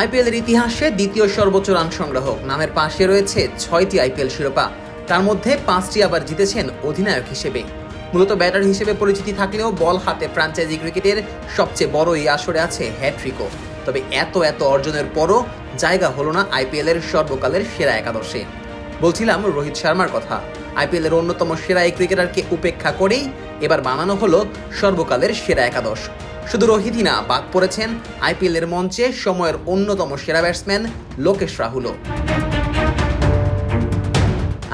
আইপিএলের ইতিহাসে দ্বিতীয় সর্বোচ্চ রান সংগ্রাহক। নামের পাশে রয়েছে ছয়টি আইপিএল শিরোপা। তার মধ্যে পাঁচটি আবার জিতেছেন অধিনায়ক হিসেবে। মূলত ব্যাটার হিসেবে পরিচিতি থাকলেও বল হাতে ফ্রাঞ্চাইজি ক্রিকেটের সবচেয়ে বড় এই আসরে আছে হ্যাট্রিকও তবে এত এত অর্জনের পরও জায়গা হলো না আইপিএলের সর্বকালের সেরা একাদশে। বলছিলাম রোহিত শর্মার কথা। আইপিএলের অন্যতম সেরা এই ক্রিকেটারকে উপেক্ষা করেই এবার বানানো হলো সর্বকালের সেরা একাদশ। শুধু রোহিতই না, বাদ পড়েছেন আইপিএলের মঞ্চে সময়ের অন্যতম সেরা ব্যাটসম্যান লোকেশ রাহুলও।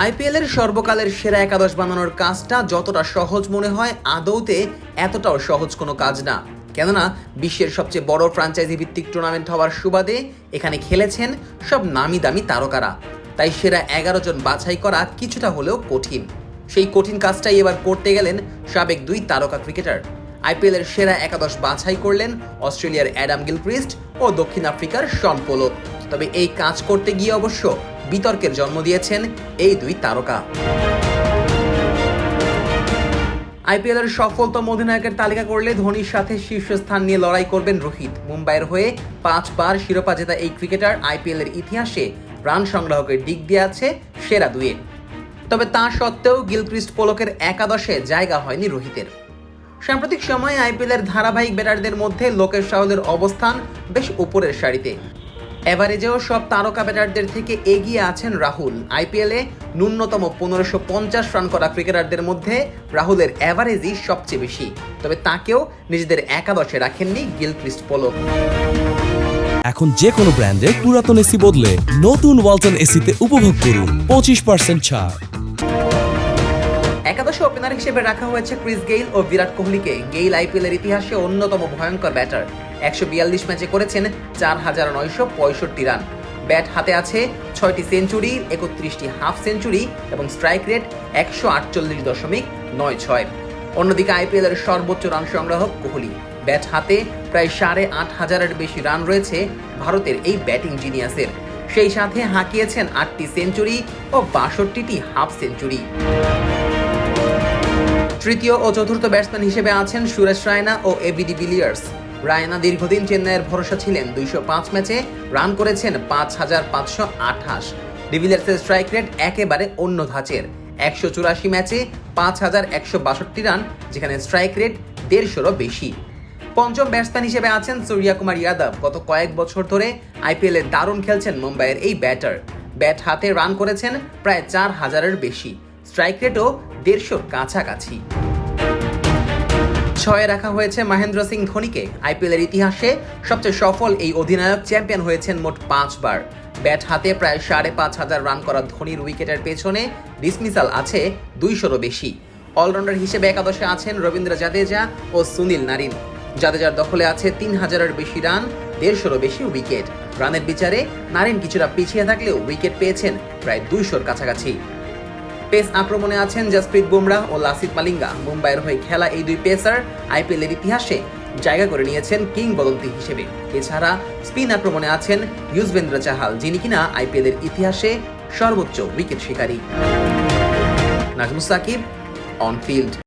আইপিএলের সর্বকালের সেরা একাদশ বানানোর কাজটা যতটা সহজ মনে হয়, আদৌতে এতটাও সহজ কোনো কাজ না। কেননা, বিশ্বের সবচেয়ে বড় ফ্রাঞ্চাইজি ভিত্তিক টুর্নামেন্ট হওয়ার সুবাদে এখানে খেলেছেন সব নামি দামি তারকারা। তাই সেরা এগারো জন বাছাই করা কিছুটা হলেও কঠিন। সেই কঠিন কাজটাই এবার করতে গেলেন সাবেক দুই তারকা ক্রিকেটার। আইপিএলের সেরা একাদশ বাছাই করলেন অস্ট্রেলিয়ার অ্যাডাম গিলক্রিস্ট ও দক্ষিণ আফ্রিকার শন পোলো তবে এই কাজ করতে গিয়ে অবশ্য বিতর্কের জন্ম দিয়েছেন এই দুই তারকা। আইপিএলের সফলতম অধিনায়কের তালিকা করলে ধোনির সাথে শীর্ষস্থান নিয়ে লড়াই করবেন রোহিত। মুম্বাইয়ের হয়ে পাঁচবার শিরোপা জেতা এই ক্রিকেটার আইপিএলের ইতিহাসে রান সংগ্রাহকের দিক দিয়ে আছে সেরা দুয়ে। তবে তা সত্ত্বেও গিলক্রিস্ট পোলকের একাদশে জায়গা হয়নি রোহিতের। সাম্প্রতিক সময়ে আইপিএলের ধারাবাহিক ব্যাটারদের মধ্যে লোকেশ রাহুলের অবস্থান বেশ উপরের সারিতে। এভারেজেও সব তারকা ব্যাটারদের থেকে এগিয়ে আছেন রাহুল। আইপিএলে ন্যূনতম পনেরোশো পঞ্চাশ রান করা ক্রিকেটারদের মধ্যে রাহুলের অ্যাভারেজই সবচেয়ে বেশি। তবে তাকেও নিজেদের একাদশে রাখেননি গিলক্রিস্ট পোলক। এখন যে কোনো ব্র্যান্ডের পুরাতন এসি বদলে নতুন ওয়ালটন এসিতে উপভোগ করুন পঁচিশ পার্সেন্ট ছাড়। একাদশে ওপেনার হিসেবে রাখা হয়েছে ক্রিস গেইল ও বিরাট কোহলিকে। গেইল আইপিএলের ইতিহাসে অন্যতম ভয়ঙ্কর ব্যাটার। একশো বিয়াল্লিশ ম্যাচে করেছেন চার হাজার নয়শো পঁয়ষট্টি রান। ব্যাট হাতে আছে ছয়টি সেঞ্চুরি, একত্রিশটি হাফ সেঞ্চুরি এবং স্ট্রাইক রেট একশো আটচল্লিশ দশমিক নয় ছয়। অন্যদিকে আইপিএলের সর্বোচ্চ রান সংগ্রাহক কোহলি। ব্যাট হাতে প্রায় সাড়ে আট হাজারের বেশি রান রয়েছে ভারতের এই ব্যাটিং জিনিয়াসের। সেই সাথে হাঁকিয়েছেন আটটি সেঞ্চুরি ও বাষট্টিটি হাফ সেঞ্চুরি। তৃতীয় ও চতুর্থ ব্যাটসম্যান হিসেবে আছেন সুরেশ রায়না ও এবিডি বিলিয়ার্স। রায়না দীর্ঘদিন চেন্নাইয়ের ভরসা ছিলেন দুইশো পাঁচ ম্যাচে, রান করেছেন পাঁচ হাজার পাঁচশো আঠাশ। ডিভিলিয়ার্সের স্ট্রাইক রেট একেবারে অন্য ধাঁচের। একশো চুরাশি ম্যাচে পাঁচ হাজার একশো বাষট্টি রান, যেখানে স্ট্রাইক রেট দেড়শোরও বেশি। পঞ্চম ব্যাটসম্যান হিসেবে আছেন সূর্যা কুমার ইয়াদব গত কয়েক বছর ধরে আইপিএলে দারুণ খেলছেন মুম্বাইয়ের এই ব্যাটার ব্যাট হাতে রান করেছেন প্রায় চার হাজারের বেশি। স্ট্রাইক রেটও দেড়শোর কাছাকাছি। ছয়ে রাখা হয়েছে মহেন্দ্র সিং ধোনিকে। আইপিএলের ইতিহাসে সবচেয়ে সফল এই অধিনায়ক চ্যাম্পিয়ন হয়েছেন মোট পাঁচবার। ব্যাট হাতে প্রায় সাড়ে পাঁচ হাজার রান করা ধোনির উইকেটের পেছনে ডিসমিসাল আছে দুইশোরও বেশি। অলরাউন্ডার হিসেবে একাদশে আছেন রবীন্দ্র জাদেজা ও সুনীল নারিন। জাদেজার দখলে আছে তিন হাজারের বেশি রান, দেড়শোরও বেশি উইকেট। রানের বিচারে নারিন কিছুটা পিছিয়ে থাকলেও উইকেট পেয়েছেন প্রায় দুইশোর কাছাকাছি। পেস আক্রমণে আছেন জসপ্রীত বুমরা ও লাসিত মালিঙ্গা। মুম্বাইয়ের হয়ে খেলা এই দুই পেসার আইপিএলের ইতিহাসে জায়গা করে নিয়েছেন কিংবদন্তি হিসেবে। এছাড়া স্পিন আক্রমণে আছেন ইউজবেন্দ্র চাহাল, যিনি কিনা আইপিএলের ইতিহাসে সর্বোচ্চ উইকেট শিকারী। Nazmus Sakib, on field.